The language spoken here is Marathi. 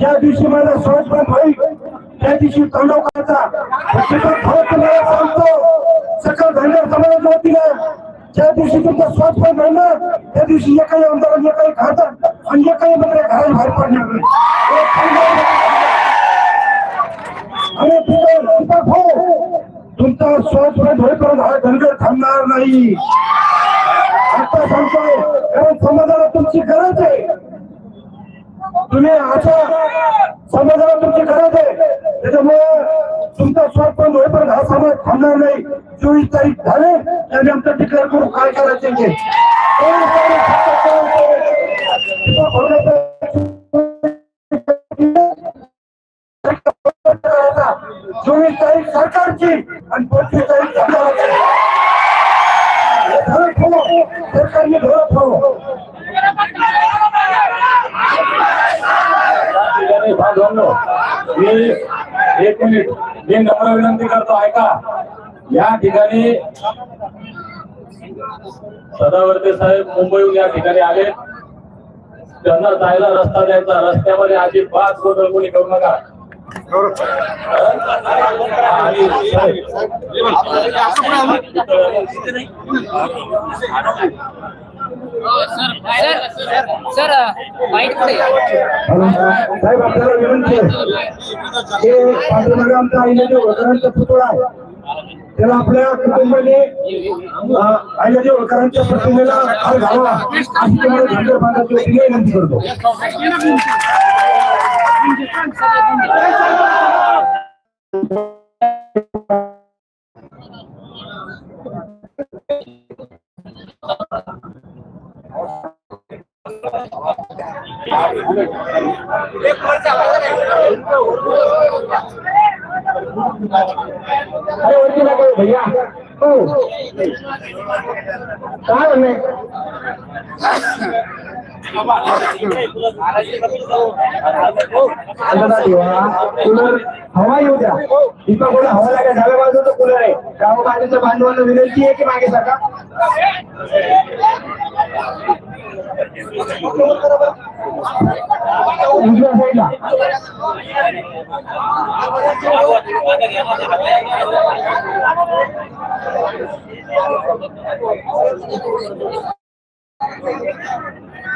ज्या दिवशी माझा श्वास बंद होईल त्या दिवशी तांडव करायचा तिथं भाव तुम्हाला सांगतो. सकाळ झाल्या समाजाच्या वतीनं ज्या दिवशी तुमचा श्वास बंद त्या दिवशी एकाही आमदार एकाही खातात आणि एकाही मंत्री घरात बाहेर पडणार नाही. हे सांगायला तुमचा श्वास बंद होईपर्यंत हा धनगर थांबणार नाही. आता सांगतोय कारण समाजाला तुमची गरज तुम्ही अशा समाजाला तुमची गरज आहे. त्याच्यामुळे तुमचा स्वार्थ होईपर्यंत हा समाज थांबणार नाही. चोवीस तारीख झाले आणि आमचं डिक्लेअर करू काय करायचे ते. चोवीस तारीख सरकारची आणि पंचवीस तारीख मी एक मिनिट मी नम्र विनंती करतो ऐका. या ठिकाणी सदावर्ते साहेब मुंबईहून या ठिकाणी आले. त्यांना जायला रस्ता द्यायचा. रस्त्यामध्ये अजिबात गोंधळ कोणी करू नका. आणि सर पुढे साहेब आपल्याला विनंती आहे. हे पाठीमागे आमचा आईने वकरांचा पुतळा आहे त्याला आपल्या कुटुंबाने आईने वकरांच्या प्रतिमेला हार घालावा अशी तुम्हाला धनगर बांधाची वतीने विनंती करतो. अरे वरती नको भैया हो काय म्हणणे कूलर हवा येऊ द्या इथं कोणा हवा लागेल डाव्या बाजूचं कूलर आहे गाव बाजूच्या बांधवांना विनंती आहे की मागे सका उजव्या साईडला